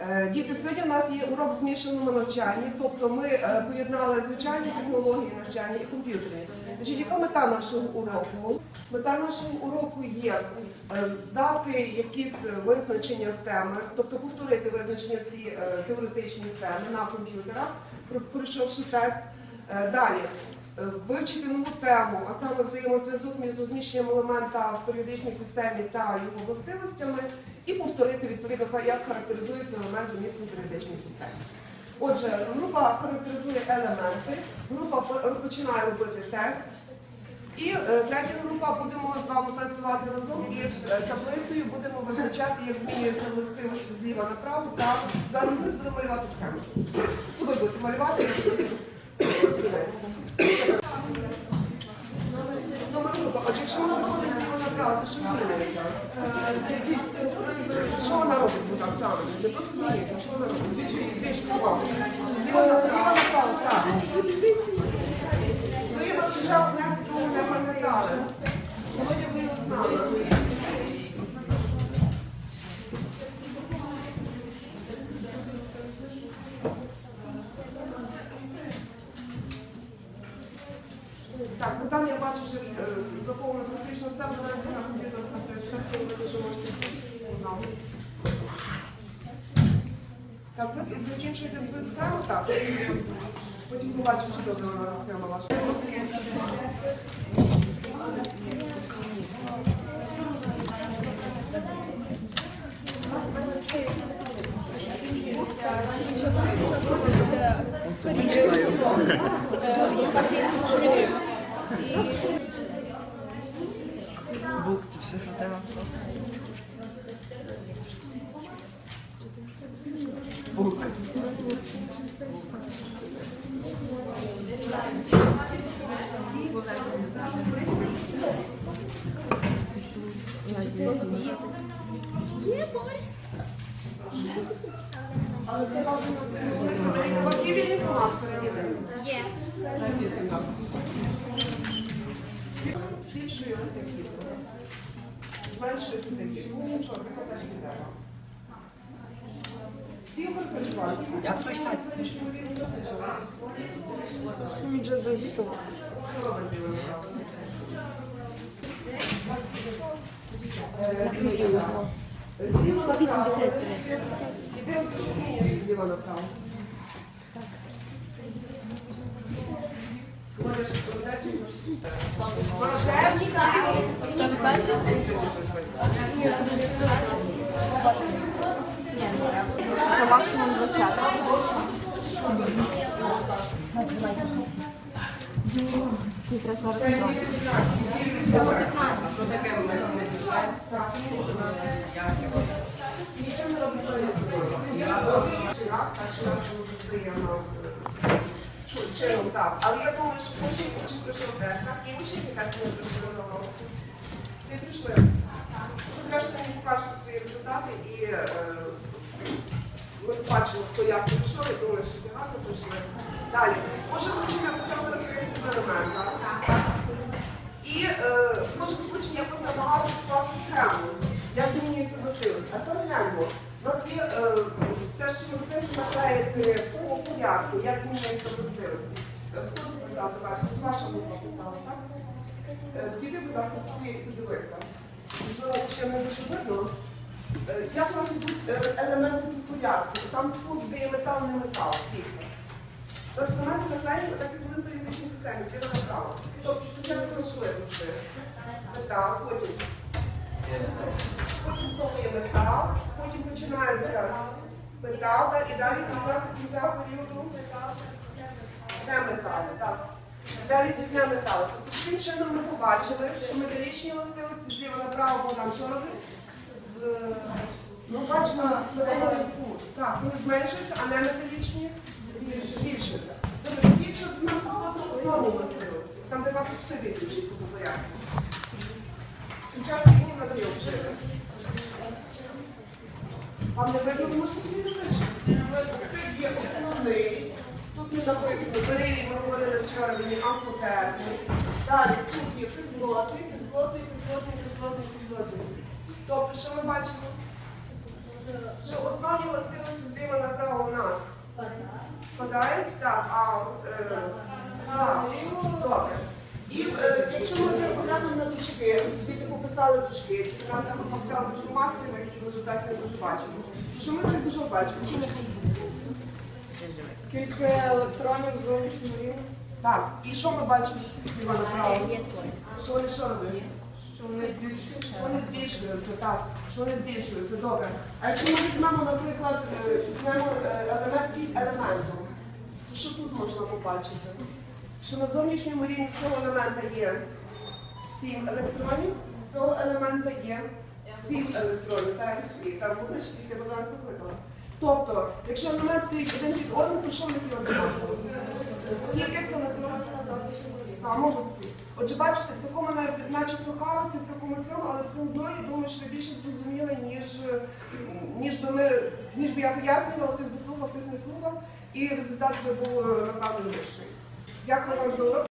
Е, Діти, сьогодні у нас є урок в змішаному навчанні, тобто ми е, поєднали звичайні технології навчання і комп'ютерні. Значить, яка мета нашого уроку? Мета нашого уроку є е, здати якісь визначення з теми, тобто повторити визначення всі теоретичні з теми на комп'ютерах, пройшовши тест. Далі вивчити нову тему, а саме взаємозв'язок між розміщенням елемента в періодичній системі та його властивостями, і повторити відповідно, як характеризується елемент замісній періодичній системі. Отже, група характеризує елементи, група по- починає робити тест. І е, третя група будемо з вами працювати разом із е, таблицею, будемо визначати, як змінюються властивості зліва направо та зверху вниз будемо малювати схему. Ви будете малювати, якщо вона виходить зліва направо, то що змінюється? Що вона робить будь ласка, саме? Не просто змінюється, вона робить? Так. Одне другу не пам'ятали. Володя, ви. Тестові можете. Так, ви закінчуєте свою схему, так? Потім побачимо, чи добре вона схема ваша. Бук, ти все, що ти нам сказав? Бук. У вас є вільні фломастери? Є. Збільшую ось такі. Зменшую такі. Ну нічого, таке теж підемо. Всі переживають. Як той сайт? Що робить білий направо? Е, дивіться. Зліва направо. І дивимося, що змінюється зліва направо. Можеш подати? Ні, максимум 20. Якраз зараз років. Перший раз, перший раз він нас е, чу- чином, так. Але я думаю, що кожен учень пройшов тест, так? І учні тест не пройшли давно. Всі прийшли. Ви зрештою мені покажете свої результати і е, ми побачимо, хто як пройшов, я думаю, що всі гарно пройшли. Далі. Може, учень написав характеристику елемента. Порядку, як змінюється властивості. Е, Хто тут писав тепер? Ваша група писала, так? Е, Діти, будь ласка, собі подивися. Можливо, ще не дуже видно. Е, Як у нас йдуть елементи тут порядку? Там тут, де є метал, не метал. Дивіться. Розконати наклеїмо, так як вони в періодичній системі, зліва направо. Тобто спочатку знайшли завжди метал, потім. Потім знову є метал, потім починається метал, да, і далі у нас до кінця періоду не метал. Так. Далі не металу. Тобто таким чином ми побачили, що металічні властивості зліва направо бо нам що робить? З... Ну, бачимо. Так, вони зменшуються, а не металічні збільшуються. Добре, якщо з нам кислотно основні властивості, там де вас обсиди дивіться по порядку. Спочатку мені нас є обсиди. Вам не видно, ви можете тобі не. Оксид є основний. Тут не написано, бери, ми говорили вчора, мені амфотерми. Далі тут є кислоти, кислоти, кислоти, кислотний, кислоти. Тобто, що ми бачимо? Що основні властивості зліва направо у нас спадають, так, а ось, е, так, добре. І е, якщо ми поглянемо на дужки, діти пописали дужки, у нас пописали без фломастерів, які в результаті не дуже бачимо. Що ми з них дуже бачимо? Скільки електронів в зовнішньому рівні? Так, і що ми бачимо? Що вони що роблять? Що вони збільшують? Що вони збільшуються, так, що вони збільшуються, добре. А якщо ми візьмемо, наприклад, е, візьмемо е, елемент під елементом, то що тут можна побачити? Що на зовнішньому рівні цього елемента є 7 електронів, цього елемента є 7 електронів, так, і там будеш, і ти вона покликала. Тобто, якщо елемент стоїть один під одним, то що в них є однаково? Кількість електронів на зовнішньому. Так, молодці. Отже, бачите, в такому начебто хаосі, в такому цьому, але все одно я думаю, що ви більше зрозуміли, ніж, ніж би ми, ніж би я пояснювала, хтось би слухав, хтось не слухав, і результат би був напевно інший. Дякую вам за урок.